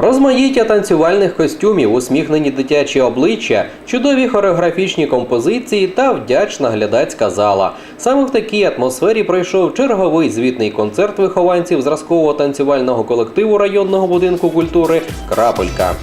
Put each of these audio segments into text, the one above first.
Розмаїття танцювальних костюмів, усміхнені дитячі обличчя, чудові хореографічні композиції та вдячна глядацька зала. Саме в такій атмосфері пройшов черговий звітний концерт вихованців зразкового танцювального колективу районного будинку культури Крапелька.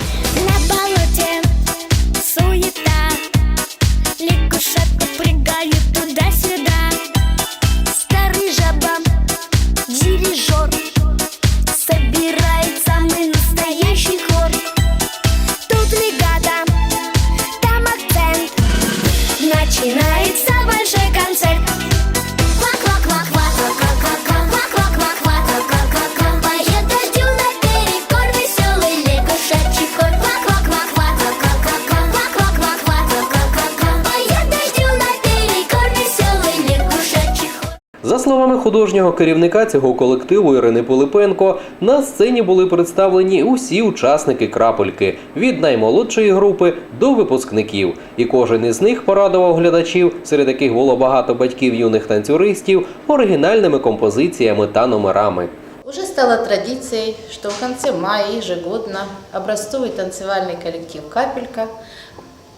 словами художнього керівника цього колективу Ірини Пилипенко, на сцені були представлені усі учасники крапельки від наймолодшої групи до випускників. І кожен із них порадував глядачів, серед яких було багато батьків юних танцюристів, оригінальними композиціями та номерами. Уже стало традицией, что в конце мая ежегодно образцовый танцевальный коллектив «Капелька»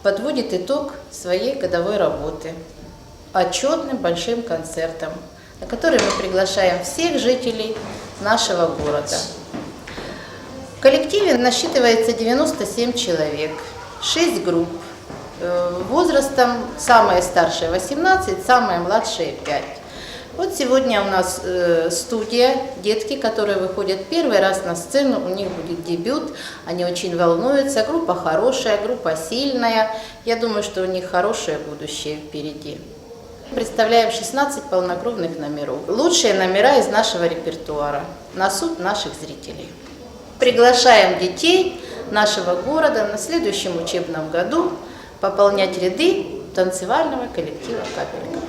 подводит итог своей годовой работы отчетным большим концертом, на который мы приглашаем всех жителей нашего города. В коллективе насчитывается 97 человек, 6 групп, э, возрастом самые старшие 18, самые младшие 5. Вот сегодня у нас э, студия, детки, которые выходят первый раз на сцену, у них будет дебют, они очень волнуются, группа хорошая, группа сильная, я думаю, что у них хорошее будущее впереди. Представляем 16 полнокровных номеров. Лучшие номера из нашего репертуара на суд наших зрителей. Приглашаем детей нашего города на следующем учебном году пополнять ряды танцевального коллектива «Капелька».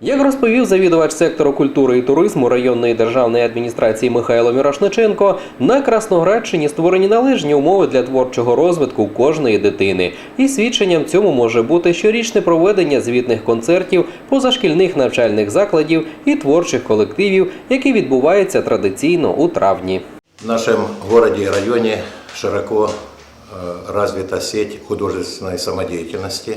Як розповів завідувач сектору культури і туризму районної державної адміністрації Михайло Мірошниченко, на Красноградщині створені належні умови для творчого розвитку кожної дитини. І свідченням цьому може бути щорічне проведення звітних концертів позашкільних навчальних закладів і творчих колективів, які відбуваються традиційно у травні. В нашем городе и районе широко э, развита сеть художественной самодеятельности.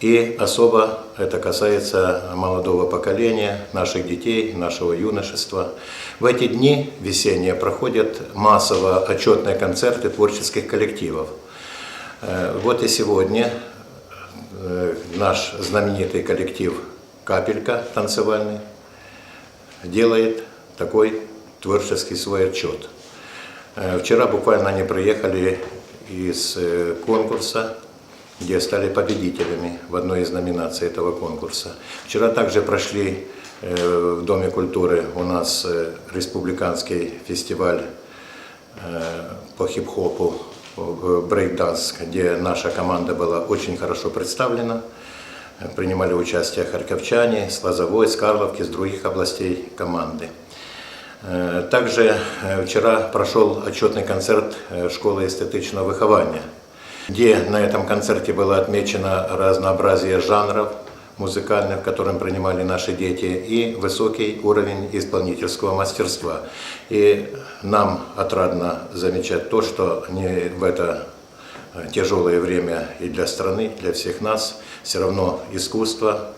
И особо это касается молодого поколения, наших детей, нашего юношества. В эти дни весенние проходят массово отчетные концерты творческих коллективов. Э, Вот и сегодня э, наш знаменитый коллектив «Капелька» танцевальный делает такой творческий свой отчет. Э, Вчера буквально они приехали из конкурса, где стали победителями в одной из номинаций этого конкурса. Вчера также прошли э, в Доме культуры у нас э, республиканский фестиваль э, по хип-хопу брейкданс, где наша команда была очень хорошо представлена. Принимали участие харьковчане, с Лозовой, с Карловки, с других областей команды. Также вчера прошел отчетный концерт школы эстетичного выхования, где на этом концерте было отмечено разнообразие жанров музыкальных, в котором принимали наши дети, и высокий уровень исполнительского мастерства. И нам отрадно замечать то, что не в это э, тяжелое время и для страны, для всех нас, все равно искусство,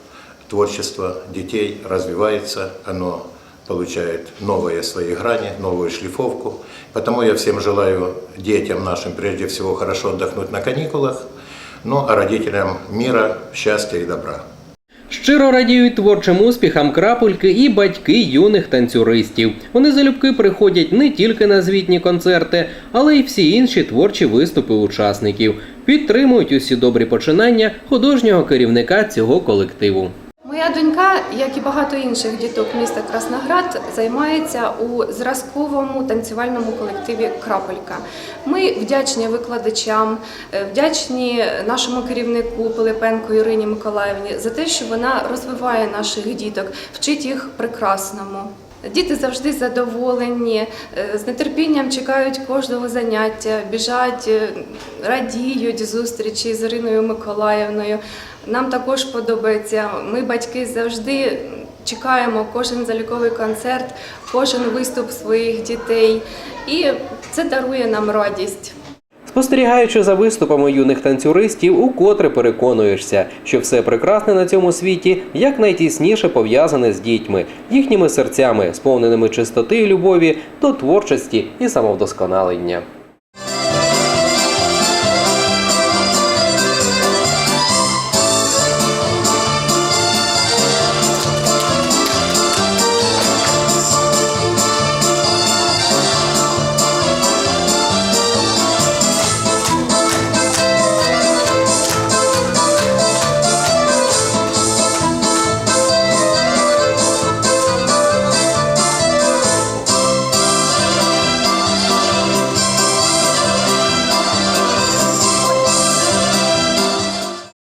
творчество детей развивается, оно получает новые свои грани, новую шлифовку. Потому я всем желаю детям нашим прежде всего хорошо отдохнуть на каникулах, ну а родителям мира, счастья и добра. Щиро радіють творчим успіхам крапельки і батьки юних танцюристів. Вони залюбки приходять не тільки на звітні концерти, але й всі інші творчі виступи учасників. Підтримують усі добрі починання художнього керівника цього колективу. Моя донька, як і багато інших діток міста Красноград, займається у зразковому танцювальному колективі Крапелька. Ми вдячні викладачам, е, вдячні нашому керівнику Пилипенко Ірині Миколаївні за те, що вона розвиває наших діток, вчить їх прекрасному. Діти завжди задоволені, е, з нетерпінням чекають кожного заняття, біжать, е, радіють зустрічі з Іриною Миколаївною. Нам також подобається. Ми, батьки, завжди чекаємо кожен заліковий концерт, кожен виступ своїх дітей, і це дарує нам радість. Спостерігаючи за виступами юних танцюристів, укотре переконуєшся, що все прекрасне на цьому світі якнайтісніше пов'язане з дітьми, їхніми серцями, сповненими чистоти і любові до творчості і самовдосконалення.